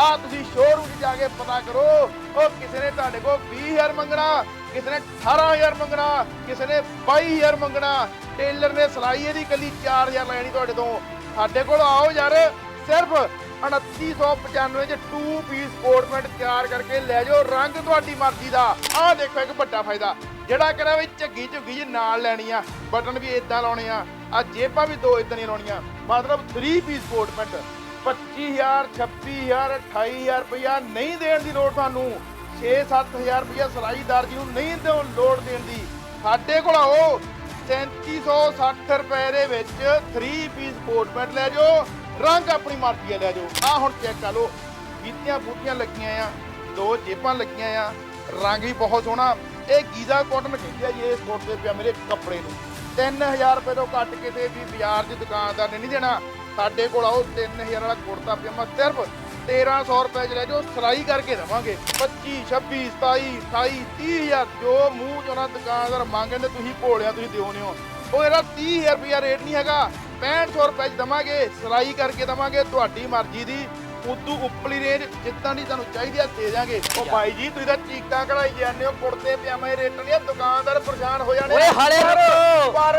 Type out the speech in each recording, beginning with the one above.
ਆ ਤੁਸੀਂ ਸ਼ੋਰੂਮ 'ਚ ਜਾ ਕੇ ਪਤਾ ਕਰੋ, ਉਹ ਕਿਸੇ ਨੇ ਤੁਹਾਡੇ ਕੋਲ 20000 ਮੰਗਣਾ, ਕਿਸੇ ਨੇ 18000 ਮੰਗਣਾ, ਕਿਸੇ ਨੇ 22000 ਮੰਗਣਾ। ਟੇਲਰ ਨੇ ਸਲਾਈ ਇਹਦੀ ਕੱਲੀ 4000 ਲੈਣੀ ਤੁਹਾਡੇ ਤੋਂ। ਸਾਡੇ ਕੋਲ ਆਓ ਯਾਰ, ਸਿਰਫ 2995 ਚ 2 ਪੀਸ ਕੋਟ ਪੈਂਟ ਤਿਆਰ ਕਰਕੇ ਲੈ ਜਾਓ, ਰੰਗ ਤੁਹਾਡੀ ਮਰਜ਼ੀ ਦਾ। ਆਹ ਦੇਖੋ ਇੱਕ ਵੱਡਾ ਫਾਇਦਾ, ਜਿਹੜਾ ਕਹਿੰਦਾ ਵੀ ਝੱਗੀ ਝੁੱਗੀ ਜੀ ਨਾਲ ਲੈਣੀ ਆ, ਬਟਨ ਵੀ ਇਦਾਂ ਲਾਉਣੇ ਆ। ਆ ਜੇਬਾਂ ਵੀ ਦੋ ਇਦਾਂ ਦੀਆਂ ਲਾਉਣੀਆਂ, ਮਤਲਬ 3 ਪੀਸ ਕੋਟ ਪੈਂਟ 25000 26000 28000 ਰੁਪਇਆ ਨਹੀਂ ਦੇਣ ਦੀ ਲੋੜ ਤੁਹਾਨੂੰ। 6-7000 ਰੁਪਇਆ ਸਲਾਈਦਾਰ ਜੀ ਨੂੰ ਨਹੀਂ ਦਿਓ ਲੋੜ ਦੇਣ ਦੀ। ਸਾਡੇ ਕੋਲ ਆਓ 3760 ਰੁਪਏ ਦੇ ਵਿੱਚ 3 ਪੀਸ ਕੋਟ ਪੈਂਟ ਲੈ ਜਾਓ, ਰੰਗ ਆਪਣੀ ਮਰਜ਼ੀ ਦਾ ਲੈ ਜਾਓ। ਆ ਹੁਣ ਚੈੱਕ ਕਰ ਲਓ, ਗੀਤੀਆਂ ਬੂਟੀਆਂ ਲੱਗੀਆਂ ਆ, ਦੋ ਜੇਬਾਂ ਲੱਗੀਆਂ ਆ, ਰੰਗ ਵੀ ਬਹੁਤ ਸੋਹਣਾ। ਇਹ ਗੀਜ਼ਾ ਕਾਟਨ ਕਹਿੰਦੇ ਆ ਜੀ ਇਸ ਸਪੋਰਟ ਦੇ ਪਿਆ ਮੇਰੇ ਕੱਪੜੇ ਨੂੰ। 3000 ਰੁਪਏ ਤੋਂ ਘੱਟ ਕਿਤੇ ਵੀ ਬਾਜ਼ਾਰ ਦੀ ਦੁਕਾਨਦਾਰ ਨੇ ਨਹੀਂ ਦੇਣਾ। ਸਾਡੇ ਕੋਲ ਆਓ 3000 ਵਾਲਾ ਕੁੜਤਾ ਪਜਾਮਾ ਸਿਰਫ 1300 ਰੁਪਏ ਚ ਲੈ ਜਾਓ ਸਲਾਈ ਕਰਕੇ ਦੇਵਾਂਗੇ। 25 26 27 28 30000 ਜੋ ਮੂੰਹ ਚੋਂ ਨਾ ਦੁਕਾਨਦਾਰ ਮੰਗਦੇ ਤੁਸੀਂ ਭੋਲਿਆ ਤੁਸੀਂ ਦਿਓਨੇ ਹੋ ਉਹ। ਇਹਦਾ 30000 ਰੁਪਇਆ ਰੇਟ ਨਹੀਂ ਹੈਗਾ 6500 ਰੁਪਏ ਚ ਦਵਾਂਗੇ ਸਲਾਈ ਕਰਕੇ ਦਵਾਂਗੇ ਤੁਹਾਡੀ ਮਰਜ਼ੀ ਦੀ। ਉਦੋਂ ਉੱਪਰਲੀ ਰੇਂਜ ਜਿੱਦਾਂ ਦੀ ਤੁਹਾਨੂੰ ਚਾਹੀਦੀ ਆ ਦੇ ਦਾਂਗੇ ਉਹ ਭਾਈ ਜੀ ਤੁਸੀਂ ਤਾਂ ਚੀਕਾਂ ਕਢਾਈ ਜਾਂਦੇ ਹੋ ਕੁੜਤੇ ਪਜਾਮੇ ਰੇਟ ਨਹੀਂ ਆ ਦੁਕਾਨਦਾਰ ਪਰੇਸ਼ਾਨ ਹੋ ਜਾਣੇ ਓਏ ਹਾਲੇ ਪਰ-। ਪਰ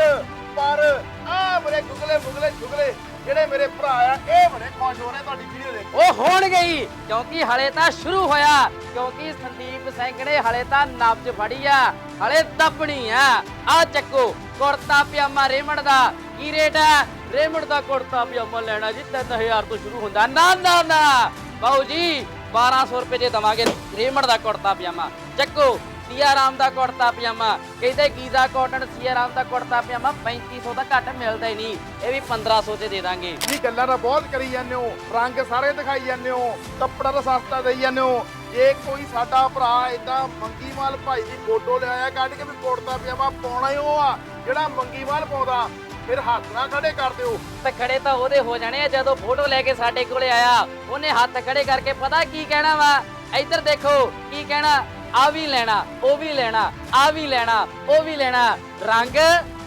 ਪਰ ਆ ਮੇਰੇ ਗੁਗਲੇ ਮੁਗਲੇ ਚੁਗਲੇ ਜਿਹੜੇ ਮੇਰੇ ਭਰਾ ਆ, ਇਹ ਬੜੇ ਖੁਸ਼ ਹੋ ਰਹੇ ਤੁਹਾਡੀ ਵੀਡੀਓ ਦੇਖ ਉਹ ਹੋਣ ਗਈ ਕਿਉਂਕਿ ਹਲੇ ਤਾਂ ਸ਼ੁਰੂ ਹੋਇਆ, ਕਿਉਂਕਿ ਸੰਦੀਪ ਸਿੰਘ ਨੇ ਹਲੇ ਤਾਂ ਨਬਜ ਫੜੀ ਆ, ਹਲੇ ਦੱਬਣੀ ਆ। ਆ ਚੱਕੋ, ਕੁੜਤਾ ਪਜਾਮਾ ਰੇਮੰਡ ਦਾ, ਕੀ ਰੇਟ ਆ? ਰੇਮੰਡ ਦਾ ਕੁੜਤਾ ਪਜਾਮਾ ਲੈਣਾ ਜੀ 3000 ਤੋਂ ਸ਼ੁਰੂ ਹੁੰਦਾ। ਨਾ ਨਾ ਨਾ। ਬਾਊ ਜੀ 1200 ਰੁਪਏ ਦੇ ਦਵਾਂਗੇ, ਰੇਮੰਡ ਦਾ ਕੁੜਤਾ ਪਜਾਮਾ। ਚੱਕੋ ਸੀਆ ਰਾਮ ਦਾ ਕੁੜਤਾ ਪਜਾਮਾ। ਕਹਿੰਦੇ ਗੀਜ਼ਾ ਕਾਟਨ ਸੀਆ ਰਾਮ ਦਾ ਕੁੜਤਾ ਪਜਾਮਾ 3500 ਦਾ ਘੱਟ ਮਿਲਦਾ ਹੀ ਨਹੀਂ। ਇਹ ਵੀ 1500 ਤੇ ਦੇ ਦਾਂਗੇ। ਜੀ ਗੱਲਾਂ ਤਾਂ ਬਹੁਤ ਕਰੀ ਜਾਂਦੇ ਹੋ। ਰੰਗ ਸਾਰੇ ਦਿਖਾਈ ਜਾਂਦੇ ਹੋ। ਕੱਪੜਾ ਤਾਂ ਸਸਤਾ ਦੇਈ ਜਾਂਦੇ ਹੋ। ਜੇ ਕੋਈ ਸਾਡਾ ਭਰਾ ਇਦਾਂ ਮੰਗੀ ਮਾਲ ਭਾਈ ਦੀ ਫੋਟੋ ਲਿਆਇਆ ਕੱਢ ਕੇ ਵੀ ਕੁੜਤਾ ਪਜਾਮਾ ਪਾਉਣਾ ਹੀ ਉਹ ਆ ਜਿਹੜਾ ਮੰਗੀ ਮਾਲ ਪਾਉਂਦਾ ਫਿਰ ਹੱਥ ਨਾ ਖੜੇ ਕਰ ਦਿਓ। ਤੇ ਖੜੇ ਤਾਂ ਉਹਦੇ ਹੋ ਜਾਣੇ ਆ ਜਦੋਂ ਫੋਟੋ ਲੈ ਕੇ ਸਾਡੇ ਕੋਲੇ ਆਇਆ ਉਹਨੇ ਹੱਥ ਖੜੇ ਕਰਕੇ ਪਤਾ ਕੀ ਕਹਿਣਾ ਵਾ? ਇੱਧਰ ਦੇਖੋ ਕੀ ਕਹਿਣਾ? ਆ ਵੀ ਲੈਣਾ, ਉਹ ਵੀ ਲੈਣਾ, ਆ ਵੀ ਲੈਣਾ, ਉਹ ਵੀ ਲੈਣਾ। ਰੰਗ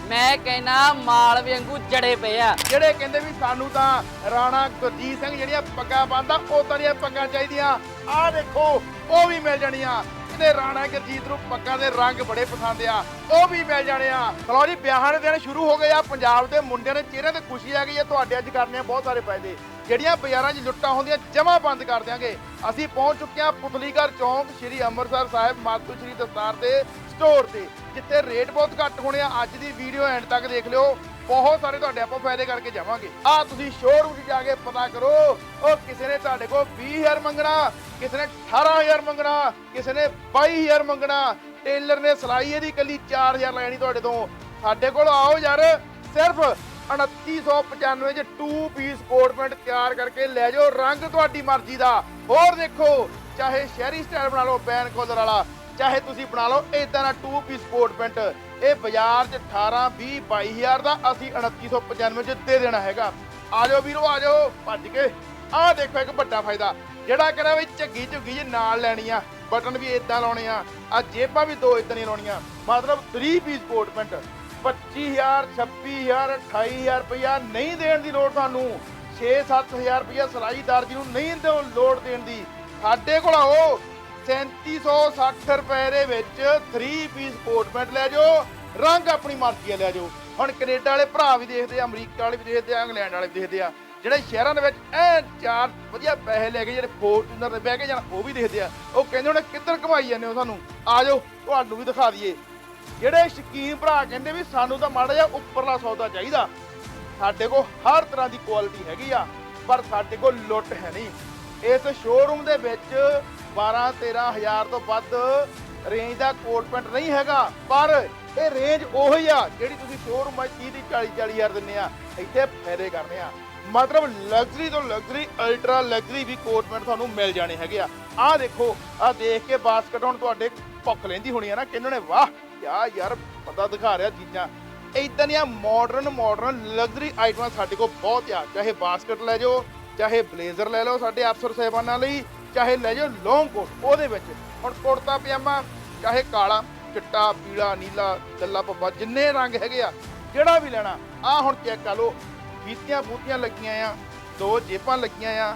ਮੈਂ ਕਹਿਣਾ ਮਾਲ ਵਾਂਗੂ ਜੜੇ ਪਏ ਆ। ਜਿਹੜੇ ਕਹਿੰਦੇ ਵੀ ਸਾਨੂੰ ਤਾਂ ਰਾਣਾ ਗੁਰਜੀਤ ਸਿੰਘ ਜਿਹੜੀਆਂ ਪੱਗਾਂ ਬੰਨਦਾ ਉਦਾਂ ਦੀਆਂ ਪੱਗਾਂ ਚਾਹੀਦੀਆਂ। ਆਹ ਦੇਖੋ, ਉਹ ਵੀ ਮਿਲ ਜਾਣੀਆਂ। ਇਹਦੇ ਰਾਣਾ ਗੁਰਜੀਤ ਨੂੰ ਪੱਗਾਂ ਦੇ ਰੰਗ ਬੜੇ ਪਸੰਦ ਆ। ਉਹ ਵੀ ਮਿਲ ਜਾਣੇ ਆ। ਚਲੋ ਜੀ, ਵਿਆਹਾਂ ਦੇ ਦਿਨ ਸ਼ੁਰੂ ਹੋ ਗਏ ਆ। ਪੰਜਾਬ ਦੇ ਮੁੰਡਿਆਂ ਦੇ ਚਿਹਰੇ ਤੇ ਖੁਸ਼ੀ ਆ ਗਈ ਹੈ ਤੁਹਾਡੇ ਅੱਜ ਕਰਨੇ ਆ ਬਹੁਤ ਸਾਰੇ ਫਾਇਦੇ। ਜਿਹੜੀਆਂ ਬਾਜ਼ਾਰਾਂ 'ਚ ਲੁੱਟਾਂ ਹੁੰਦੀਆਂ, ਜਮਾ ਬੰਦ ਕਰ ਦਿਆਂਗੇ। ਅਸੀਂ ਪਹੁੰਚ ਚੁੱਕੇ ਹਾਂ ਪੁਤਲੀਗੜ੍ਹ ਚੌਂਕ, ਸ੍ਰੀ ਅੰਮ੍ਰਿਤਸਰ ਸਾਹਿਬ ਮਾਤੂ ਸ੍ਰੀ ਦਸਤਾਰ ਦੇ ਸਟੋਰ ਤੇ, ਜਿੱਥੇ ਰੇਟ ਬਹੁਤ ਘੱਟ ਹੋਣੇ ਆ। ਅੱਜ ਦੀ ਵੀਡੀਓ ਐਂਡ ਤੱਕ ਦੇਖ ਲਿਓ। ਬਹੁਤ ਸਾਰੇ ਤੁਹਾਡੇ ਆਪਾਂ ਫਾਇਦੇ ਕਰਕੇ ਜਾਵਾਂਗੇ। ਆ ਤੁਸੀਂ ਸ਼ੋਰੂਮ 'ਚ ਜਾ ਕੇ ਪਤਾ ਕਰੋ, ਉਹ ਕਿਸੇ ਨੇ ਤੁਹਾਡੇ ਕੋਲ 20000 ਮੰਗਣਾ, ਕਿਸੇ ਨੇ 18000 ਮੰਗਣਾ, ਕਿਸੇ ਨੇ 22000 ਮੰਗਣਾ। ਟੇਲਰ ਨੇ ਸਲਾਈ ਇਹਦੀ ਕੱਲੀ 4000 ਲੈਣੀ ਤੁਹਾਡੇ ਤੋਂ। ਸਾਡੇ ਕੋਲ ਆਓ ਯਾਰ, ਸਿਰਫ 2995 ਚ 2 ਪੀਸ ਕੋਟ ਪੈਂਟ ਤਿਆਰ ਕਰਕੇ ਲੈ ਜਾਓ। ਰੰਗ ਤੁਹਾਡੀ ਮਰਜ਼ੀ ਦਾ। ਹੋਰ ਦੇਖੋ, ਚਾਹੇ ਸ਼ਹਿਰੀ ਸਟਾਈਲ ਬਣਾ ਲਓ, ਬੈਨ ਕੋਲਰ ਵਾਲਾ, ਚਾਹੇ ਤੁਸੀਂ ਬਣਾ ਲਓ ਇਦਾਂ ਦਾ 2 ਪੀਸ ਕੋਟ ਪੈਂਟ ਇਹ ਬਾਜ਼ਾਰ 'ਚ 18 20 22000 ਦਾ ਅਸੀਂ 2995 ਚ ਦੇ ਦੇਣਾ ਹੈਗਾ। ਆ ਜਾਓ ਵੀਰੋ, ਆ ਜਾਓ। ਭੱਜ ਕੇ। ਆਹ ਦੇਖੋ ਇੱਕ ਵੱਡਾ ਫਾਇਦਾ। ਜਿਹੜਾ ਕਹਿੰਦਾ ਵੀ ਝੱਗੀ ਝੁੱਗੀ ਜੇ ਨਾਲ ਲੈਣੀ ਆ, ਬਟਨ ਵੀ ਇਦਾਂ ਲਾਉਣੇ ਆ। ਆ ਜੇਬਾਂ ਵੀ ਦੋ ਇਦਾਂ ਦੀਆਂ ਲਾਉਣੀਆਂ। ਮਤਲਬ 3 ਪੀਸ ਕੋਟ ਪੈਂਟ 25000 26000 28000 ਰੁਪਇਆ ਨਹੀਂ ਦੇਣ ਦੀ ਲੋੜ ਤੁਹਾਨੂੰ। 6-7000 ਰੁਪਇਆ ਸਲਾਈਦਾਰ ਜੀ ਨੂੰ ਨਹੀਂ ਦਿਓ ਲੋੜ ਦੇਣ ਦੀ। ਸਾਡੇ ਕੋਲ ਆਓ 3760 ਰੁਪਏ ਦੇ ਵਿੱਚ 3 ਪੀਸ ਕੋਟ ਪੈਂਟ ਲੈ ਜਾਓ, ਰੰਗ ਆਪਣੀ ਮਰਜ਼ੀ ਦਾ ਲੈ ਜਾਓ। ਹੁਣ ਕੈਨੇਡਾ ਵਾਲੇ ਭਰਾ ਵੀ ਦੇਖਦੇ ਆ, ਅਮਰੀਕਾ ਵਾਲੇ ਵੀ ਦੇਖਦੇ ਆ, ਇੰਗਲੈਂਡ ਵਾਲੇ ਵੀ ਦੇਖਦੇ ਆ, ਜਿਹੜੇ ਸ਼ਹਿਰਾਂ ਦੇ ਵਿੱਚ ਐ ਚਾਰ ਵਧੀਆ ਪੈਸੇ ਲੈ ਕੇ ਜਿਹੜੇ ਫੋਰਚੂਨਰ ਦੇ ਬਹਿ ਕੇ ਜਾਣ, ਉਹ ਵੀ ਦੇਖਦੇ ਆ। ਉਹ ਕਹਿੰਦੇ ਹੁਣ, ਕਿੱਧਰ ਕਮਾਈ ਜਾਂਦੇ ਹੋ ਸਾਨੂੰ? ਆ ਜਾਓ, ਤੁਹਾਨੂੰ ਵੀ ਦਿਖਾ ਦਈਏ। ਜਿਹੜੇ ਸ਼ਕੀਨ ਭਰਾ ਕਹਿੰਦੇ ਵੀ ਸਾਨੂੰ ਤਾਂ ਮਾੜਾ ਜਿਹਾ ਉੱਪਰਲਾ ਸੌਦਾ ਚਾਹੀਦਾ। ਸਾਡੇ ਕੋਲ ਹਰ ਤਰ੍ਹਾਂ ਦੀ ਕੁਆਲਿਟੀ ਹੈਗੀ ਆ, ਪਰ ਸਾਡੇ ਕੋਲ ਲੁੱਟ ਹੈ ਨਹੀਂ। ਇਸ ਸ਼ੋਰੂਮ ਦੇ ਵਿੱਚ 12 13000 ਤੋਂ ਵੱਧ ਰੇਂਜ ਦਾ ਕੋਟ ਪੈਂਟ ਨਹੀਂ ਹੈਗਾ, ਪਰ ਇਹ ਰੇਂਜ ਉਹੀ ਆ ਜਿਹੜੀ ਤੁਸੀਂ ਸ਼ੋਰੂਮ ਵਿੱਚ 30 ਦੀ 40 40000 ਦਿੰਨੇ ਆ। ਇੱਥੇ ਫਾਇਦੇ ਕਰਨੇ ਆ। ਮਤਲਬ ਲਗਜ਼ਰੀ ਤੋਂ ਲਗਜ਼ਰੀ ਅਲਟਰਾ ਲਗਜ਼ਰੀ ਵੀ ਕੋਟ ਪੈਂਟ ਤੁਹਾਨੂੰ ਮਿਲ ਜਾਣੇ ਹੈਗੇ ਆ। ਆਹ ਦੇਖੋ, ਆਹ ਦੇਖ ਕੇ ਬਾਸਕਟ ਹੁਣ ਤੁਹਾਡੇ ਭੁੱਖ ਲੈਂਦੀ ਹੋਣੀ ਆ ਨਾ ਕਿੰਨਾਂ ਨੇ, ਵਾਹ ਕਿਆ ਯਾਰ ਪਤਾ ਦਿਖਾ ਰਿਹਾ ਚੀਜ਼ਾਂ। ਇਦਾਂ ਦੀਆਂ ਮਾਡਰਨ ਮਾਡਰਨ ਲਗਜ਼ਰੀ ਆਈਟਮਾਂ ਸਾਡੇ ਕੋਲ ਬਹੁਤ ਆ। ਚਾਹੇ ਬਾਸਕਟ ਲੈ ਜਾਓ, ਚਾਹੇ ਬਲੇਜ਼ਰ ਲੈ ਲਓ ਸਾਡੇ ਅਫਸਰ ਸਾਹਿਬਾਨਾਂ ਲਈ, ਚਾਹੇ ਲੈ ਜਾਓ ਲੌਂਗ ਕੋਟ ਉਹਦੇ ਵਿੱਚ। ਹੁਣ ਕੁੜਤਾ, ਪਜਾਮਾ, ਚਾਹੇ ਕਾਲਾ, ਚਿੱਟਾ, ਪੀਲਾ, ਨੀਲਾ, ਗੱਲਾ ਪੱਬਾ ਜਿੰਨੇ ਰੰਗ ਹੈਗੇ ਆ, ਜਿਹੜਾ ਵੀ ਲੈਣਾ, ਆ ਹੁਣ ਚੈੱਕ ਕਰ ਲਓ। ਫੀਤੀਆਂ ਬੂਤੀਆਂ ਲੱਗੀਆਂ ਆ, ਦੋ ਜੇਬਾਂ ਲੱਗੀਆਂ ਆ,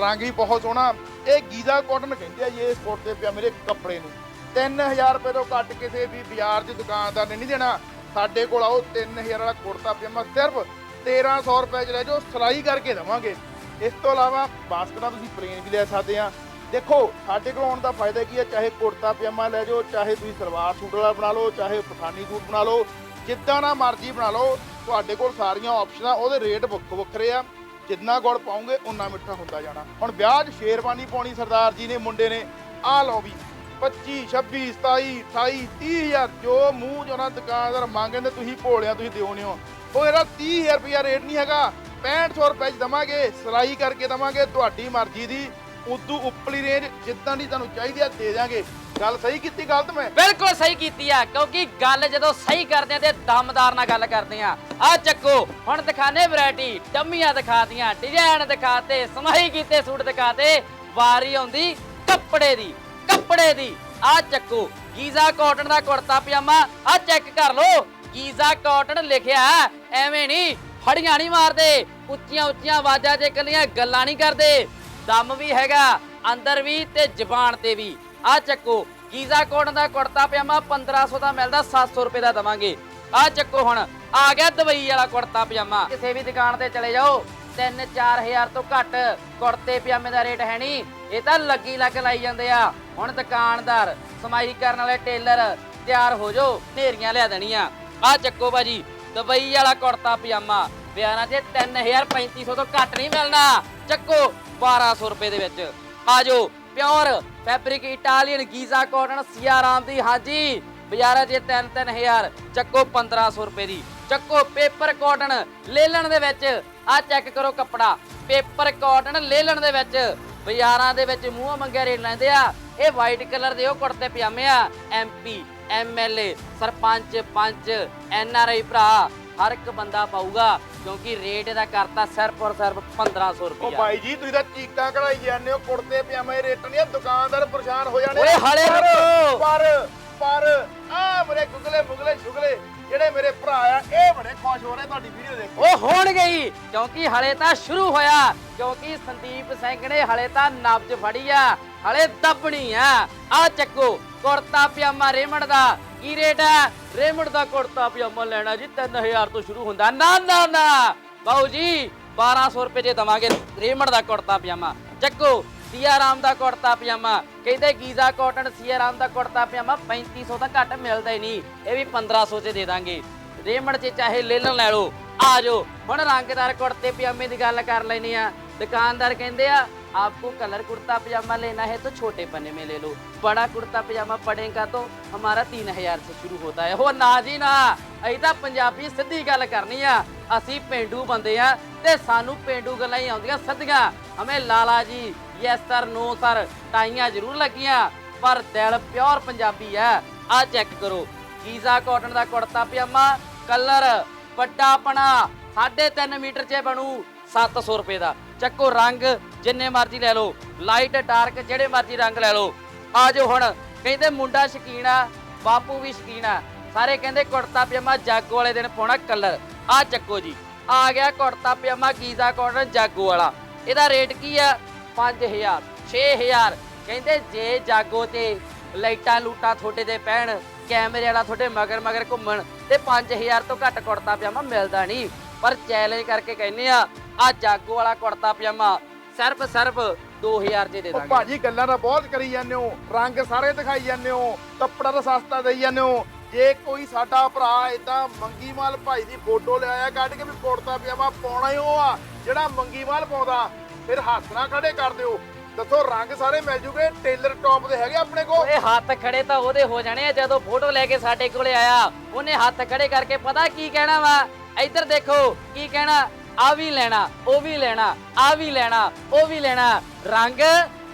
ਰੰਗ ਵੀ ਬਹੁਤ ਸੋਹਣਾ। ਇਹ ਗੀਜ਼ਾ ਕਾਟਨ ਕਹਿੰਦੇ ਆ ਜੀ, ਇਸ ਕੋਟ ਤੇ ਪਿਆ ਮੇਰੇ ਕੱਪੜੇ ਨੂੰ। 3000 ਰੁਪਏ ਤੋਂ ਘੱਟ ਕਿਸੇ ਵੀ ਬਾਜ਼ਾਰ 'ਚ ਦੁਕਾਨਦਾਰ ਨੇ ਨਹੀਂ ਦੇਣਾ। ਸਾਡੇ ਕੋਲ ਆਓ 3000 ਵਾਲਾ ਕੁੜਤਾ, ਪਜਾਮਾ ਸਿਰਫ 1300 ਰੁਪਏ 'ਚ ਲੈ ਜਾਓ, ਸਿਲਾਈ ਕਰਕੇ ਦੇਵਾਂਗੇ। ਇਸ ਤੋਂ ਇਲਾਵਾ ਬਾਸਕਟਾਂ ਤੁਸੀਂ ਪਲੇਨ ਵੀ ਲੈ ਸਕਦੇ ਆ। ਦੇਖੋ, ਸਾਡੇ ਕੋਲ ਆਉਣ ਦਾ ਫਾਇਦਾ ਕੀ ਹੈ ਚਾਹੇ ਕੁੜਤਾ, ਪਜਾਮਾ ਲੈ ਜਾਓ, ਚਾਹੇ ਤੁਸੀਂ ਸਲਵਾਰ ਸੂਟ ਵਾਲਾ ਬਣਾ ਲਓ, ਚਾਹੇ ਪਠਾਨੀ ਸੂਟ ਬਣਾ ਲਓ, ਜਿੱਦਾਂ ਦਾ ਮਰਜ਼ੀ ਬਣਾ ਲਓ, ਤੁਹਾਡੇ ਕੋਲ ਸਾਰੀਆਂ ਆਪਸ਼ਨਾਂ ਉਹਦੇ ਰੇਟ ਵੱਖੋ ਵੱਖਰੇ ਆ। ਜਿੰਨਾ ਗੁੜ ਪਾਉਂਗੇ ਉਨਾ ਮਿੱਠਾ ਹੁੰਦਾ ਜਾਣਾ। ਹੁਣ ਵਿਆਹ 'ਚ ਸ਼ੇਰਵਾਨੀ ਪਾਉਣੀ ਸਰਦਾਰ ਜੀ ਨੇ, ਮੁੰਡੇ ਨੇ, ਆਹ ਲਓ ਵੀ। 25 26 27 28 30000 ਜੋ ਮੂੰਹ ਜੋ ਦੁਕਾਨਦਾਰ ਮੰਗਦੇ ਤੁਸੀਂ ਭੋਲਿਆ, ਤੁਸੀਂ ਦਿਓਨੇ ਹੋ। ਉਹ ਇਹਦਾ 30000 ਰੁਪਿਆ ਰੇਟ ਨਹੀਂ ਹੈਗਾ। 6500 ਰੁਪਏ ਚ ਦਵਾਂਗੇ, ਸਿਲਾਈ ਕਰਕੇ ਦਵਾਂਗੇ, ਤੁਹਾਡੀ ਮਰਜ਼ੀ ਦੀ। ਉਦੋਂ ਉੱਪਰਲੀ ਰੇਂਜ ਜਿੱਦਾਂ ਦੀ ਤੁਹਾਨੂੰ ਚਾਹੀਦੀ ਆ, ਦੇ ਦਾਂਗੇ ਗੱਲ ਸਹੀ ਕੀਤੀ, ਗਲਤ ਮੈਂ? ਬਿਲਕੁਲ ਸਹੀ ਕੀਤੀ ਆ, ਕਿਉਂਕਿ ਗੱਲ ਜਦੋਂ ਸਹੀ ਕਰਦੇ ਆ ਤੇ ਦਮਦਾਰ ਨਾਲ ਗੱਲ ਕਰਦੇ ਆ। ਆ ਚੱਕੋ, ਹੁਣ ਦਿਖਾਣੇ ਵੈਰਾਈਟੀ ਡੰਮੀਆਂ ਦਿਖਾਤੀਆਂ ਡਿਜ਼ਾਈਨ ਦਿਖਾਤੇ, ਸਮਾਈ ਕੀਤੇ ਸੂਟ ਦਿਖਾਤੇ, ਵਾਰੀ ਆਉਂਦੀ ਕੱਪੜੇ ਦੀ। ਕੱਪੜੇ ਦੀ। ਆ ਚੱਕੋ, ਗੀਜ਼ਾ ਕਾਟਨ ਦਾ ਕੁੜਤਾ ਪਜਾਮਾ ਆ ਚੈੱਕ ਕਰ ਲਓ। ਗੀਜ਼ਾ ਕਾਟਨ ਲਿਖਿਆ ਐਵੇਂ ਨਹੀਂ ਫੜੀਆਂ ਨਹੀਂ ਮਾਰਦੇ, ਉੱਚੀਆਂ ਉੱਚੀਆਂ ਆਵਾਜ਼ਾਂ 'ਚ ਇਕੱਲੀਆਂ ਗੱਲਾਂ ਨਹੀਂ ਕਰਦੇ। ਦਮ ਵੀ ਹੈਗਾ, ਅੰਦਰ ਵੀ ਤੇ ਜ਼ਬਾਨ ਤੇ ਵੀ। ਆ ਚੱਕੋ, ਗੀਜ਼ਾ ਕੋਟਨ ਦਾ ਕੁੜਤਾ ਪਜਾਮਾ 1500 ਦਾ ਮਿਲਦਾ 700 ਰੁਪਏ ਦਾ ਦਵਾਂਗੇ। ਆ ਚੱਕੋ ਹੁਣ, ਆ ਗਿਆ ਦੁਬਈ ਵਾਲਾ ਕੁੜਤਾ ਪਜਾਮਾ। ਕਿਸੇ ਵੀ ਦੁਕਾਨ ਤੇ ਚਲੇ ਜਾਓ 3-4000 ਤੋਂ ਘੱਟ ਕੁੜਤੇ ਪਜਾਮੇ ਦਾ ਰੇਟ ਹੈ ਨਹੀਂ। ਇਹ ਤਾਂ ਲੱਗੀ ਲੱਗ ਲਾਈ ਜਾਂਦੇ ਆ। ਹੁਣ ਦੁਕਾਨਦਾਰ, ਸਮਾਈ ਕਰਨ ਵਾਲੇ ਟੇਲਰ ਤਿਆਰ ਹੋ ਜਾਓ ਢੇਰੀਆਂ ਲਿਆ ਦੇਣੀਆਂ। ਆ ਚੱਕੋ ਬਾਜੀ ਦੁਬਈ ਵਾਲਾ ਕੁੜਤਾ ਪਜਾਮਾ। ਬਿਆਨਾ ਤੇ 3350 ਤੋਂ ਘੱਟ ਨਹੀਂ ਮਿਲਣਾ। ਚੱਕੋ 1200 ਰੁਪਏ ਦੇ ਵਿੱਚ। ਆ ਜਾਓ, pure fabric Italian Giza cotton Siyaram ਦੀ ਹਾਜੀ। ਬਾਜ਼ਾਰਾਂ 'ਚ 3-3000 ਚੱਕੋ 1500 ਰੁਪਏ ਦੀ। ਚੱਕੋ ਪੇਪਰ ਕਾਟਨ ਲੇਲਣ ਦੇ ਵਿੱਚ। ਆ ਚੈੱਕ ਕਰੋ ਕੱਪੜਾ, ਪੇਪਰ ਕਾਟਨ ਲੇਲਣ ਦੇ ਵਿੱਚ। ਬਾਜ਼ਾਰਾਂ ਦੇ ਵਿੱਚ ਮੂੰਹ ਮੰਗਿਆ ਰੇਟ ਲੈਂਦੇ ਆ। ਇਹ ਵਾਈਟ ਕਲਰ ਦੇ ਉਹ ਕੁੜਤੇ ਪਜਾਮੇ ਆ। MP MLA sarpanch panch NRI ਭਰਾ ਹਰ ਇੱਕ ਬੰਦਾ ਪਾਊਗਾ ਕਿਉਂਕਿ ਰੇਟ ਇਹਦਾ ਕਰਤਾ ਸਿਰਫ ਔਰ ਸਿਰਫ 1500 ਉਹ ਰੁਪਏ ਭਾਈ ਜੀ ਤੁਸੀਂ ਤਾਂ ਚੀਕਾਂ ਕਢਾਈ ਜਾਂਦੇ ਹੋ ਕੁੜਤੇ ਪਜਾਮੇ ਰੇਟ ਨਹੀਂ ਆ, ਦੁਕਾਨਦਾਰ ਪਰੇਸ਼ਾਨ ਹੋ ਜਾਣੇ ਓਏ ਹਲੇ ਪਰ- ਰੁਕੋ। ਪਰ ਪਰ ਆ ਮੇਰੇ ਗੁਗਲੇ ਮੁਗਲੇ ਸ਼ੁਗਲੇ ਜਿਹੜੇ ਮੇਰੇ ਭਰਾ ਆ, ਇਹ ਬੜੇ ਖੁਸ਼ ਹੋ ਰਹੇ ਤੁਹਾਡੀ ਵੀਡੀਓ ਦੇਖ ਕੇ। ਉਹ ਹੋਣ ਗਈ ਕਿਉਂਕਿ ਹਲੇ ਤਾਂ ਸ਼ੁਰੂ ਹੋਇਆ, ਕਿਉਂਕਿ ਸੰਦੀਪ ਸਿੰਘ ਨੇ ਹਲੇ ਤਾਂ ਨਬਜ ਫੜੀ ਆ, ਹਲੇ ਦੱਬਣੀ ਆ। ਆ ਚੱਕੋ, ਕੁੜਤਾ ਪਜਾਮਾ ਰੇਮੰਡ ਦਾ, ਕੀ ਰੇਟ ਹੈ ਰੇਮੰਡ ਦਾ ਕੁੜਤਾ ਪਜਾਮਾ ਲੈਣਾ ਜੀ 3000 ਤੋਂ ਸ਼ੁਰੂ ਹੁੰਦਾ। ਨਾ ਨਾ ਨਾ। ਬਾਊ ਜੀ 1200 ਰੁਪਏ ਜੇ ਦਵਾਂਗੇ ਰੇਮੰਡ ਦਾ ਕੁੜਤਾ ਪਜਾਮਾ। ਚੱਕੋ ਸੀਆ ਰਾਮ ਦਾ ਕੁੜਤਾ ਪਜਾਮਾ ਕਹਿੰਦੇ ਗੀਜ਼ਾ ਕਾਟਨ ਸੀਆ ਰਾਮ ਦਾ ਕੁੜਤਾ ਪਜਾਮਾ 3500 ਤਾਂ ਘੱਟ ਮਿਲਦਾ ਹੀ ਨਹੀਂ ਇਹ ਵੀ 1500 ਚ ਦੇ ਦਾਂਗੇ ਰੇਮੰਡ 'ਚ ਚਾਹੇ ਲੇਲਣ ਲੈ ਲਓ ਆ ਜਾਓ ਹੁਣ ਰੰਗਦਾਰ ਕੁੜਤੇ ਪਜਾਮੇ ਦੀ ਗੱਲ ਕਰ ਲੈਣੀ ਆ दुकानदार कहते हैं आपको कलर कुर्ता पजामा लेना है तो छोटे पन्ने में ले लो बड़ा कुर्ता पजामा पड़ेगा तो हमारा तीन हजार से शुरू होता है हो ना जी ना ਅਸੀਂ ਤਾਂ ਪੰਜਾਬੀ ਸਿੱਧੀ ਗੱਲ ਕਰਨੀ ਆ ਅਸੀਂ ਪਿੰਡੂ ਬੰਦੇ ਆ ਤੇ ਸਾਨੂੰ ਪਿੰਡੂ ਗੱਲਾਂ ਹੀ ਆਉਂਦੀਆਂ ਸਿੱਧੀਆਂ ਹਮੇ Lala ji yes sir no sir ਟਾਈਆਂ ਜ਼ਰੂਰ ਲੱਗੀਆਂ, ਪਰ ਦਿਲ ਪਿਓਰ ਪੰਜਾਬੀ ਹੈ। ਆ ਚੈੱਕ ਕਰੋ। ਗੀਜ਼ਾ ਕਾਟਨ ਦਾ ਕੁੜਤਾ ਪਜਾਮਾ ਕਲਰ ਵੱਡਾ ਪਣਾ। 3.5 ਮੀਟਰ 'ਚ ਬਣੂ 700 ਰੁਪਏ ਦਾ। ਚੱਕੋ ਰੰਗ, ਜਿੰਨੇ ਮਰਜ਼ੀ ਲੈ ਲਓ। ਲਾਈਟ ਡਾਰਕ ਜਿਹੜੇ ਮਰਜ਼ੀ ਰੰਗ ਲੈ ਲਓ। ਆ ਜਾਓ ਹੁਣ। ਕਹਿੰਦੇ ਮੁੰਡਾ ਸ਼ਕੀਨ ਆ, ਬਾਪੂ ਵੀ ਸ਼ਕੀਨ ਆ। ਸਾਰੇ ਕਹਿੰਦੇ ਕੁੜਤਾ ਪਜਾਮਾ ਜਾਗੋ ਵਾਲੇ ਦਿਨ ਪਾਉਣਾ ਕਲਰ ਆ ਚੱਕੋ ਜੀ। ਆ ਗਿਆ ਕੁੜਤਾ ਪਜਾਮਾ, ਗੀਜ਼ਾ ਕਾਟਨ ਜਾਗੋ ਵਾਲਾ। ਇਹਦਾ ਰੇਟ ਕੀ ਆ? 5000 6000 ਕਹਿੰਦੇ ਜੇ ਜਾਗੋ ਤੇ ਲਾਈਟਾਂ ਲੂਟਾਂ ਤੁਹਾਡੇ ਦੇ ਪੈਣ ਕੈਮਰੇ ਵਾਲਾ ਤੁਹਾਡੇ ਮਗਰ ਮਗਰ ਘੁੰਮਣ ਤੇ 5000 ਤੋਂ ਘੱਟ ਕੁੜਤਾ ਪਜਾਮਾ ਮਿਲਦਾ ਨਹੀਂ। ਪਰ ਚੈਲੰਜ ਕਰਕੇ ਕਹਿੰਨੇ ਆ ਆ ਜਾਗੋ ਵਾਲਾ ਕੁੜਤਾ ਪਜਾਮਾ ਸਿਰਫ ਸਿਰਫ 2000 ਚ ਦੇ ਦਾਂਗੇ। ਭਾਜੀ ਗੱਲਾਂ ਤਾਂ ਬਹੁਤ ਕਰੀ ਜਾਂਦੇ ਹੋ ਰੰਗ ਸਾਰੇ ਦਿਖਾਈ ਜਾਂਦੇ ਹੋ ਕੱਪੜਾ ਤਾਂ ਸਸਤਾ ਦੇਈ ਜਾਂਦੇ ਹੋ। ਜੇ ਕੋਈ ਸਾਡਾ ਭਰਾ ਇਦਾਂ ਮੰਗੀ ਮਾਲ ਭਾਈ ਦੀ ਫੋਟੋ ਲਿਆਇਆ ਕੱਢ ਕੇ ਵੀ ਕੁੜਤਾ ਪਜਾਮਾ ਪਾਉਣਾ ਹੀ ਉਹ ਆ ਜਿਹੜਾ ਮੰਗੀ ਮਾਲ ਪਾਉਂਦਾ ਫਿਰ ਹੱਥ ਖੜੇ ਕਰ ਦਿਓ। ਦੱਸੋ, ਰੰਗ ਸਾਰੇ ਮਿਲ ਜੂਗੇ? ਟੇਲਰ ਟੌਪ ਦੇ ਹੈਗੇ ਆਪਣੇ ਕੋਲ? ਓਏ, ਹੱਥ ਖੜੇ ਤਾਂ ਉਹਦੇ ਹੋ ਜਾਣੇ ਆ, ਜਦੋਂ ਫੋਟੋ ਲੈ ਕੇ ਸਾਡੇ ਕੋਲੇ ਆਇਆ। ਉਹਨੇ ਹੱਥ ਖੜੇ ਕਰਕੇ ਪਤਾ ਕੀ ਕਹਿਣਾ ਵਾ? ਇੱਧਰ ਦੇਖੋ, ਕੀ ਕਹਿਣਾ? ਆ ਵੀ ਲੈਣਾ, ਉਹ ਵੀ ਲੈਣਾ, ਆ ਵੀ ਲੈਣਾ, ਉਹ ਵੀ ਲੈਣਾ। ਰੰਗ,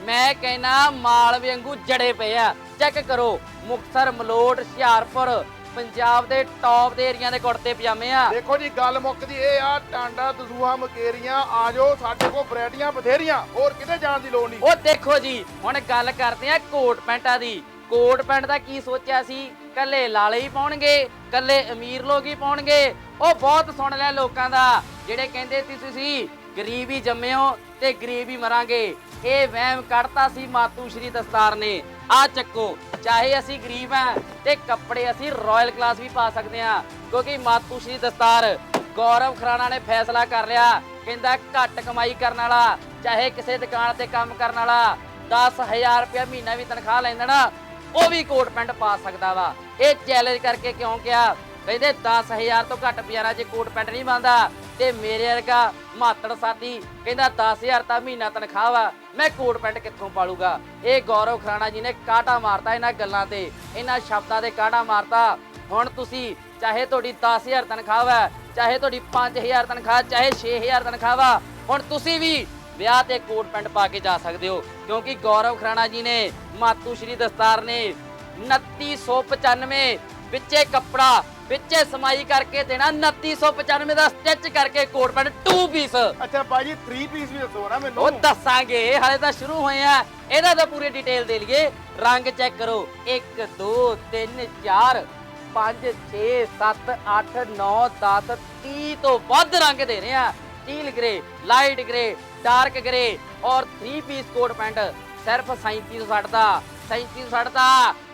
ਮੈਂ ਕਹਿਣਾ ਮਾਲ ਵਾਂਗੂ ਜੜੇ ਪਏ ਆ। ਚੈੱਕ ਕਰੋ, ਮੁਕਤਸਰ, ਮਲੋਟ, ਹੁਸ਼ਿਆਰਪੁਰ। ਪੰਜਾਬ ਦੇ ਟੌਪ ਦੇ ਏਰੀਆ ਦੇ ਕੁੜਤੇ ਪਜਾਮੇ ਆ। ਦੇਖੋ ਜੀ ਗੱਲ ਮੁੱਕਦੀ ਇਹ ਆ ਟਾਂਡਾ ਦਸੂਹਾ ਮਕੇਰੀਆਂ। ਆ ਜਾਓ ਸਾਡੇ ਕੋਲ ਵੈਰਾਈਟੀਆਂ ਬਥੇਰੀਆਂ। ਹੋਰ ਕਿਤੇ ਜਾਣ ਦੀ ਲੋੜ ਨਹੀਂ। ਉਹ ਦੇਖੋ ਜੀ ਹੁਣ ਗੱਲ ਕਰਦੇ ਆ ਕੋਟ ਪੈਂਟਾਂ ਦੀ। ਕੋਟ ਪੈਂਟ ਦਾ ਕੀ ਸੋਚਿਆ ਸੀ? ਕੱਲੇ ਲਾਲੇ ਹੀ ਪਾਉਣਗੇ ਕੱਲੇ ਅਮੀਰ ਲੋਕ ਹੀ ਪਾਉਣਗੇ। ਉਹ ਬਹੁਤ ਸੁਣ ਲਿਆ ਲੋਕਾਂ ਦਾ ਜਿਹੜੇ ਕਹਿੰਦੇ ਸੀ ਤੁਸੀਂ ਗਰੀਬ ਹੀ ਜੰਮੇ ਹੋ ਤੇ ਗਰੀਬ ਹੀ ਮਰਾਂਗੇ। ਇਹ ਵਹਿਮ ਕੱਢਤਾ ਸੀ ਮਾਤੂ ਸ਼੍ਰੀ ਦਸਤਾਰ ਨੇ। ਆ ਚੱਕੋ ਚਾਹੇ ਅਸੀਂ ਗਰੀਬ ਆ ਤੇ ਕੱਪੜੇ ਅਸੀਂ ਰਾਇਲ ਕਲਾਸ ਵੀ ਪਾ ਸਕਦੇ ਆ ਕਿਉਂਕਿ ਮਾਤੂ ਸ਼੍ਰੀ ਦਸਤਾਰ ਗੌਰਵ ਖਰਾਣਾ ਨੇ ਫੈਸਲਾ ਕਰ ਲਿਆ, ਕਹਿੰਦਾ ਘੱਟ ਕਮਾਈ ਕਰਨ ਵਾਲਾ, ਚਾਹੇ ਕਿਸੇ ਦੁਕਾਨ ਤੇ ਕੰਮ ਕਰਨ ਵਾਲਾ 10000 ਰੁਪਇਆ ਮਹੀਨਾ ਵੀ ਤਨਖਾਹ ਲੈਂਦਾ ਨਾ ਉਹ ਵੀ ਕੋਟ ਪੈਂਟ ਪਾ ਸਕਦਾ ਵਾ। ਇਹ ਚੈਲੰਜ ਕਰਕੇ ਕਿਉਂ ਕਿਹਾ? ਕਹਿੰਦੇ 10000 ਤੋਂ ਘੱਟ ਬਾਜ਼ਾਰਾਂ ਜੇ ਕੋਟ ਪੈਂਟ ਨਹੀਂ ਬੰਦਾ ਤੇ ਮੇਰੇ ਵਰਗਾ ਮਾਤੜ ਸਾਥੀ ਕਹਿੰਦਾ 10000 ਤਾਂ ਮਹੀਨਾ ਤਨਖਾਹ ਵਾ, ਮੈਂ ਕੋਟ ਪੈਂਟ ਕਿੱਥੋਂ ਪਾਲੂਗਾ? ਇਹ ਗੌਰਵ ਖਰਾਣਾ ਜੀ ਨੇ ਕਾਟਾ ਮਾਰਤਾ ਇਹਨਾਂ ਗੱਲਾਂ ਤੇ, ਇਹਨਾਂ ਸ਼ਬਦਾਂ ਦੇ ਕਾਟਾ ਮਾਰਤਾ। ਹੁਣ ਤੁਸੀਂ ਚਾਹੇ ਤੁਹਾਡੀ 10000 ਤਨਖਾਹ ਵਾ, ਚਾਹੇ ਤੁਹਾਡੀ 5000 ਤਨਖਾਹ, ਚਾਹੇ 6000 ਤਨਖਾਹ ਵਾ, ਹੁਣ ਤੁਸੀਂ ਵੀ ਵਿਆਹ ਤੇ ਕੋਟ ਪੈਂਟ ਪਾ ਕੇ ਜਾ ਸਕਦੇ ਹੋ। ਕਿਉਂਕਿ ਗੌਰਵ ਖਰਾਣਾ ਜੀ ਨੇ, ਮਾਤੂ ਸ਼੍ਰੀ ਦਸਤਾਰ ਨੇ 2995 ਵਿੱਚੇ ਕੱਪੜਾ ਵਿੱਚੇ ਸਮਾਈ ਕਰਕੇ ਦੇਣਾ 2995 ਦਾ ਸਟਿਚ ਕਰਕੇ ਕੋਟ ਪੈਂਟ 2 ਪੀਸ ਅੱਛਾ ਬਾਜੀ 3 ਪੀਸ ਵੀ ਦੱਸੋ ਨਾ ਮੈਨੂੰ। ਉਹ ਦੱਸਾਂਗੇ ਹਾਲੇ ਤਾਂ ਸ਼ੁਰੂ ਹੋਏ ਆ। ਇਹਦਾ ਤਾਂ ਪੂਰੀ ਡਿਟੇਲ ਦੇ ਲਈਏ। ਰੰਗ ਚੈੱਕ ਕਰੋ। 1 2 3 4 5 6 7 8 9 10 30 ਤੋਂ ਵੱਧ ਰੰਗ ਦੇ ਰਹੇ ਆ। Steel grey light grey dark grey ਔਰ 3 ਪੀਸ ਕੋਟ ਪੈਂਟ। ਸਿਰਫ 3760 ਦਾ 3760 ਦਾ।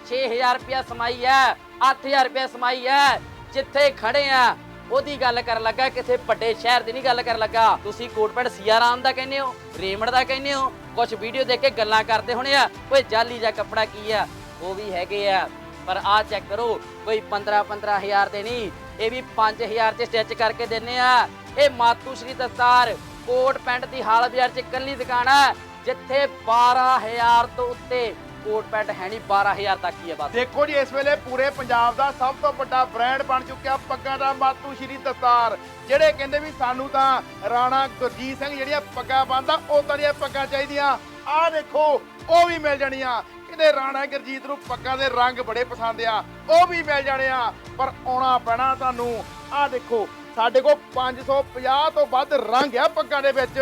6000 ਰੁਪਿਆ ਸਮਾਈ ਹੈ 8000 ਰੁਪਿਆ ਸਮਾਈ ਹੈ। ਜਿੱਥੇ ਖੜੇ ਆ, ਉਹਦੀ ਗੱਲ ਕਰਨ ਲੱਗਾ, ਕਿਸੇ ਵੱਡੇ ਸ਼ਹਿਰ ਦੀ ਨਹੀਂ ਗੱਲ ਕਰਨ ਲੱਗਾ। ਤੁਸੀਂ ਕੋਟ ਸਿਆਰਾਮ ਦਾ ਕਹਿੰਦੇ ਹੋ ਰੇਮੰਡ ਦਾ ਕਹਿੰਦੇ ਹੋ ਕੁਝ ਵੀਡੀਓ ਦੇਖ ਕੇ ਗੱਲਾਂ ਕਰਦੇ ਹੋਣੇ ਆ, ਓਏ ਜਾਲੀ ਜਾਂ ਕੱਪੜਾ ਕੀ ਆ? ਉਹ ਵੀ ਹੈਗੇ ਆ, ਪਰ ਆ ਚੈੱਕ ਕਰੋ, ਕੋਈ 15 15000 ਦੇ ਨਹੀਂ, ਇਹ ਵੀ 5000 ਚ ਸਟਿਚ ਕਰਕੇ ਦਿੰਨੇ ਆ। ਇਹ ਮਾਤੂ ਸ਼੍ਰੀ ਦਸਤਾਰ ਕੋਟ ਪੈਂਟ ਦੀ ਹਾਲ ਬਾਜ਼ਾਰ ਚ ਇਕੱਲੀ ਦੁਕਾਨ ਆ, ਜਿੱਥੇ 12000 ਤੋਂ ਉੱਤੇ ਕੋਟ ਪੈਂਟ ਹੈ ਨਹੀਂ 12000 ਤੱਕ ਹੀ ਹੈ ਬਸ। ਦੇਖੋ ਜੀ, ਇਸ ਵੇਲੇ ਪੂਰੇ ਪੰਜਾਬ ਦਾ ਸਭ ਤੋਂ ਵੱਡਾ ਬ੍ਰਾਂਡ ਬਣ ਚੁੱਕਿਆ ਪੱਗਾਂ ਦਾ ਮਾਤੂ ਸ਼੍ਰੀ ਦਸਤਾਰ। ਜਿਹੜੇ ਕਹਿੰਦੇ ਵੀ ਸਾਨੂੰ ਤਾਂ ਰਾਣਾ ਗੁਰਜੀਤ ਸਿੰਘ ਜਿਹੜੀਆਂ ਪੱਗਾਂ ਬੰਨਦਾ, ਉਹ ਤਾਂ ਦੀਆਂ ਪੱਗਾਂ ਚਾਹੀਦੀਆਂ। ਆਹ ਦੇਖੋ, ਉਹ ਵੀ ਮਿਲ ਜਾਣੀਆਂ। ਕਿਤੇ ਰਾਣਾ ਗੁਰਜੀਤ ਨੂੰ ਪੱਗਾਂ ਦੇ ਰੰਗ ਬੜੇ ਪਸੰਦ ਆ। ਉਹ ਵੀ ਮਿਲ ਜਾਣੇ ਆ। ਪਰ ਆਉਣਾ ਪੈਣਾ ਤੁਹਾਨੂੰ। ਆਹ ਦੇਖੋ, ਸਾਡੇ ਕੋਲ 550 ਤੋਂ ਵੱਧ ਰੰਗ ਆ ਪੱਗਾਂ ਦੇ ਵਿੱਚ।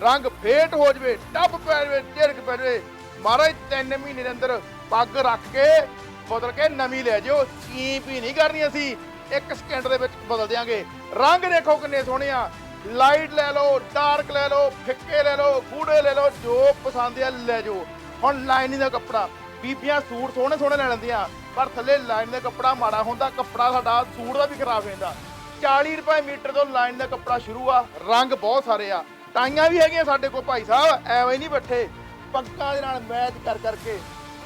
ਰੰਗ ਫੇਟ ਹੋ ਜਵੇ, ਟੱਪ ਪੈ ਜਵੇ ਝਿੜਕ ਪੈ ਜਵੇ। ਮਹਾਰਾਜ 3 ਮਹੀਨੇ ਦੇ ਅੰਦਰ ਪੱਗ ਰੱਖ ਕੇ ਬਦਲ ਕੇ ਨਵੀਂ ਲੈ ਜਿਓ। ਚੀਪ ਹੀ ਨਹੀਂ ਕਰਨੀ ਅਸੀਂ। ਇੱਕ ਸਕਿੰਟ ਦੇ ਵਿੱਚ ਬਦਲ ਦਿਆਂਗੇ। ਰੰਗ ਦੇਖੋ ਕਿੰਨੇ ਸੋਹਣੇ ਆ। ਲਾਈਟ ਲੈ ਲਓ ਡਾਰਕ ਲੈ ਲਓ, ਫਿੱਕੇ ਲੈ ਲਓ, ਗੂੜੇ ਲੈ ਲਓ, ਜੋ ਪਸੰਦ ਆ ਲੈ ਜਾਓ। ਹੁਣ ਲਾਈਨਿੰਗ ਦਾ ਕੱਪੜਾ। ਬੀਬੀਆਂ ਸੂਟ ਸੋਹਣੇ ਸੋਹਣੇ ਲੈ ਲੈਂਦੀਆਂ, ਪਰ ਥੱਲੇ ਲਾਈਨ ਦਾ ਕੱਪੜਾ ਮਾੜਾ ਹੁੰਦਾ, ਕੱਪੜਾ ਸਾਡਾ ਸੂਟ ਦਾ ਵੀ ਖਰਾਬ ਹੋ ਜਾਂਦਾ। 40 ਰੁਪਏ ਮੀਟਰ ਤੋਂ ਲਾਈਨ ਦਾ ਕੱਪੜਾ ਸ਼ੁਰੂ ਆ। ਰੰਗ ਬਹੁਤ ਸਾਰੇ ਆ। ਟਾਈਆਂ ਵੀ ਹੈਗੀਆਂ ਸਾਡੇ ਕੋਲ ਭਾਈ ਸਾਹਿਬ, ਐਵੇਂ ਨਹੀਂ ਬੱਠੇ। ਪੱਗਾਂ ਦੇ ਨਾਲ ਮੈਚ ਕਰ ਕਰਕੇ,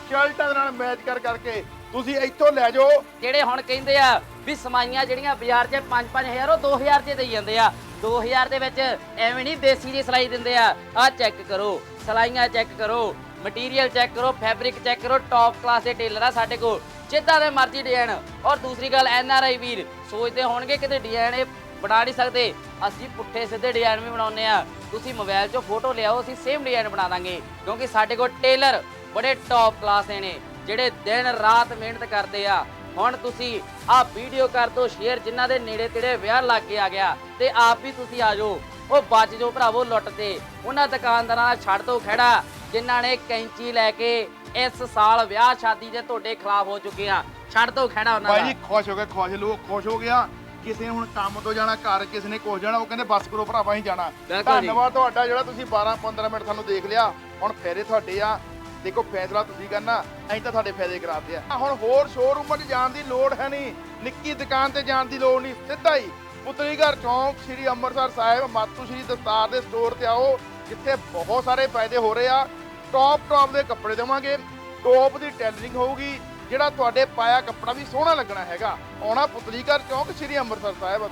ਸ਼ਰਟਾਂ ਦੇ ਨਾਲ ਮੈਚ ਕਰ ਕਰਕੇ ਤੁਸੀਂ ਇੱਥੋਂ ਲੈ ਜਾਓ। ਜਿਹੜੇ ਹੁਣ ਕਹਿੰਦੇ ਆ ਵੀ ਸਮਾਈਆਂ ਜਿਹੜੀਆਂ ਬਾਜ਼ਾਰ 'ਚ 5-5000 ਉਹ 2000 'ਚ ਦੇਈ ਜਾਂਦੇ ਆ। 2000 ਦੇ ਵਿੱਚ ਐਵੇਂ ਨਹੀਂ ਦੇਸੀ ਦੀ ਸਿਲਾਈ ਦਿੰਦੇ ਆ। ਆਹ ਚੈੱਕ ਕਰੋ, ਸਿਲਾਈਆਂ ਚੈੱਕ ਕਰੋ ਮਟੀਰੀਅਲ ਚੈੱਕ ਕਰੋ ਫੈਬਰਿਕ ਚੈੱਕ ਕਰੋ ਟੌਪ ਕਲਾਸ ਦੇ ਟੇਲਰ ਆ ਸਾਡੇ ਕੋਲ। ਜਿੱਦਾਂ ਦੇ ਮਰਜ਼ੀ ਡਿਜ਼ਾਈਨ ਔਰ ਦੂਸਰੀ ਗੱਲ ਐਨ ਆਰ ਆਈ ਵੀਰ, ਸੋਚਦੇ ਹੋਣਗੇ ਕਿਤੇ ਡਿਜ਼ਾਈਨ ਇਹ ਬਣਾ ਨਹੀਂ ਸਕਦੇ। ਅਸੀਂ ਪੁੱਠੇ ਸਿੱਧੇ ਡਿਜ਼ਾਈਨ ਵੀ ਬਣਾਉਂਦੇ ਆ ਤੁਸੀਂ ਮੋਬਾਈਲ 'ਚੋਂ ਫੋਟੋ ਲਿਆਓ ਅਸੀਂ ਸੇਮ ਡਿਜ਼ਾਈਨ ਬਣਾ ਦਾਂਗੇ। ਕਿਉਂਕਿ ਸਾਡੇ ਕੋਲ ਟੇਲਰ ਬੜੇ ਟੌਪ ਕਲਾਸ ਦੇ ਨੇ ਜਿਹੜੇ ਦਿਨ ਰਾਤ ਮਿਹਨਤ ਕਰਦੇ ਆ। ਹੁਣ ਤੁਸੀਂ ਆਹ ਵੀਡੀਓ ਕਰ ਦਿਓ ਸ਼ੇਅਰ ਜਿਨ੍ਹਾਂ ਦੇ ਨੇੜੇ ਤੇੜੇ ਵਿਆਹ ਲੱਗ ਕੇ ਆ ਗਿਆ ਤੇ ਆਪ ਵੀ ਤੁਸੀਂ ਆ ਜਾਓ। ਉਹ ਬਚ ਜਾਓ ਭਰਾਵੋ ਲੁੱਟ ਤੇ। ਉਹਨਾਂ ਦੁਕਾਨਦਾਰਾਂ ਨਾਲ ਛੱਡ ਦਿਓ ਖੜਾ ਜਿਨ੍ਹਾਂ ਨੇ ਕੈਂਚੀ ਲੈ ਕੇ ਇਸ ਸਾਲ ਵਿਆਹ ਸ਼ਾਦੀ ਦੇ ਤੁਹਾਡੇ ਖਿਲਾਫ ਹੋ ਚੁੱਕੇ ਆ। ਛੱਡ ਦਿਓ ਖੜਾ ਉਹਨਾਂ ਭਾਈ ਦਾ। ਜੀ ਖੁਸ਼ ਹੋ ਗਏ ਖੁਸ਼ ਲੋਕ ਖੁਸ਼ ਹੋ ਗਿਆ। ਕਿਸੇ ਨੇ ਹੁਣ ਕੰਮ ਤੋਂ ਜਾਣਾ ਘਰ ਕਿਸੇ ਨੇ ਕੁਛ ਜਾਣਾ ਉਹ ਕਹਿੰਦੇ ਬਸ ਕਰੋ ਭਰਾਵਾ ਅਸੀਂ ਜਾਣਾ। ਬਿਲਕੁਲ ਜੀ। ਧੰਨਵਾਦ ਤੁਹਾਡਾ ਜਿਹੜਾ ਤੁਸੀਂ 12 15 ਮਿੰਟ ਸਾਨੂੰ ਦੇਖ ਲਿਆ। ਹੁਣ ਫੇਰੇ ਤੁਹਾਡੇ ਆ। ਦੇਖੋ ਫੈਸਲਾ ਤੁਸੀਂ ਕਰਨਾ ਅਸੀਂ ਤਾਂ ਤੁਹਾਡੇ ਫਾਇਦੇ ਕਰਾਤੇ ਆ। ਹੁਣ ਹੋਰ ਸ਼ੋਰੂਮਾਂ 'ਚ ਜਾਣ ਦੀ ਲੋੜ ਹੈ ਨਹੀਂ। ਨਿੱਕੀ ਦੁਕਾਨ ਤੇ ਜਾਣ ਦੀ ਲੋੜ ਨਹੀਂ। ਸਿੱਧਾ ਹੀ ਪੁੱਤਰੀ ਘਰ ਚੌਂਕ ਸ੍ਰੀ ਅੰਮ੍ਰਿਤਸਰ ਸਾਹਿਬ ਮਾਤੂ ਸ੍ਰੀ ਦਸਤਾਰ ਦੇ ਸਟੋਰ ਤੇ ਆਓ ਜਿੱਥੇ ਬਹੁਤ ਸਾਰੇ ਫਾਇਦੇ ਹੋ ਰਹੇ ਆ। ਟੌਪ ਟੌਪ ਦੇ ਕੱਪੜੇ ਦੇਵਾਂਗੇ। ਟੌਪ ਦੀ ਟੈਲਰਿੰਗ ਹੋਊਗੀ। ਜਿਹੜਾ ਤੁਹਾਡੇ ਪਾਇਆ ਕੱਪੜਾ ਵੀ ਸੋਹਣਾ ਲੱਗਣਾ ਹੈਗਾ। ਆਉਣਾ ਪੁਤਲੀ ਘਰ ਚੌਂਕ, ਸ੍ਰੀ ਅੰਮ੍ਰਿਤਸਰ ਸਾਹਿਬ।